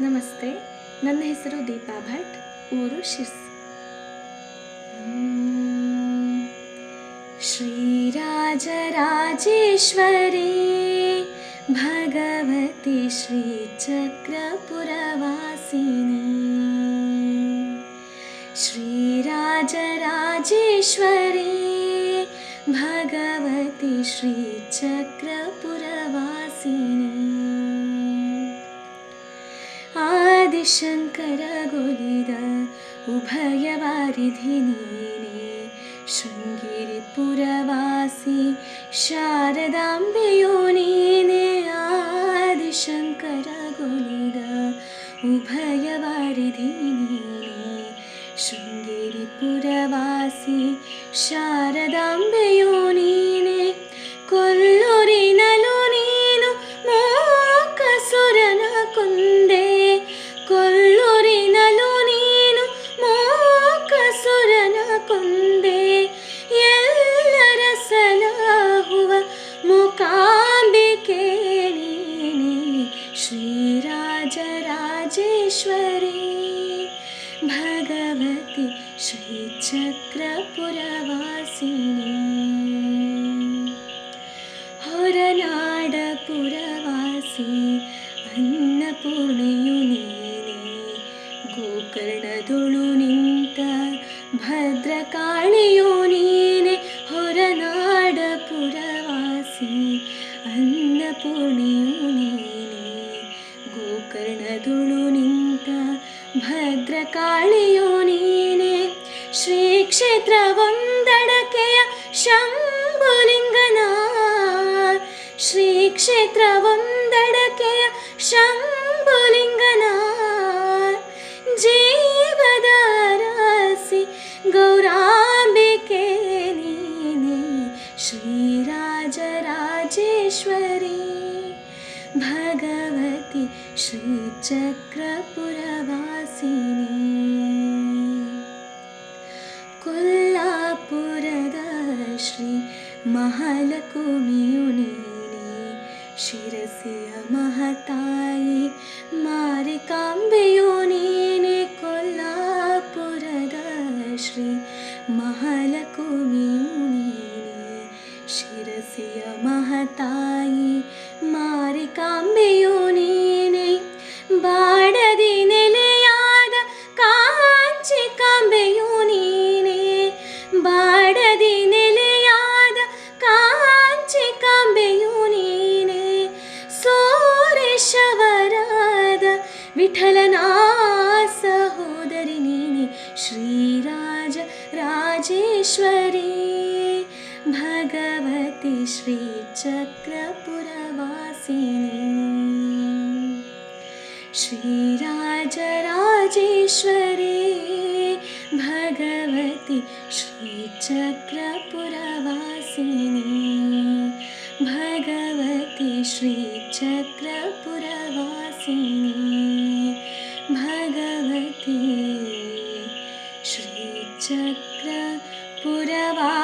ನಮಸ್ತೆ ನನ್ನ ಹೆಸರು ದೀಪಾ ಭಟ್ ಊರು ಶಿರ್ಸಿ श्रीराजराजेश्वरी भगवती श्रीचक्रपुरवासिनी श्रीराजराजेश्वरी भगवती श्रीचक्रपुरवासिनी ആദിശങ്കരഗുലിത ഉഭയവാരിധി നീനെ. ശൃംഗിരിപുരവാസി ശാരദാംബയോ നീനെ ആദിശങ്കരഗുലിത ഉഭയവാരിധി നീനെ. ശൃംഗിരിപുരവാസി ശാരദാംബയോ നീനെ കൊല്ലൊറിനലു നീനു മോക്കസുരന കൊന്നു श्वरी भगवति श्रीचक्रपुरवासि होरनाडपुरवासी अन्नपूर्णियुनिनिनिनि गोकर्णधुरुता भद्रकाणियुनिनि होरनाडपुरवासी अन्नपूर्णिमुनि गोकर्णधुळुनि ಭದ್ರಕಾಳಿಯು ನೀನೆ ಶ್ರೀ ಕ್ಷೇತ್ರವೊಂದಡಕೆಯ ಶಂಭುಲಿಂಗನ ಶ್ರೀ ಕ್ಷೇತ್ರವೊಂದಡಕೆಯ ಶಂಭುಲಿಂಗನ ಜೀವದ ರಾಸಿ ಗೌರಾಂಬಿಕೆ ನೀನೆ ಶ್ರೀರಾಜರಾಜೇಶ್ವರಿ भगवति श्रीचक्रपुरवासिनि। कुल्लापुरदश्री महलकुमियुनि शिरसि महतायि मारिकाम्बयुनि। शिरसिय महतायि मारिकाम्बयोनीने बाडदि महताुनीलयाद काञ्चि काबयुनीडदिनेलयाम्बयुनीने सोरेश वराद विठलना सहोदरि श्रीराज राजेश्वरी श्रीचक्रपुरवासिने। श्रीराजराजेश्वरी भगवति श्रीचक्रपुरवासिनी। भगवति श्रीचक्रपुरवासिनी। भगवती श्रीचक्रपुरवास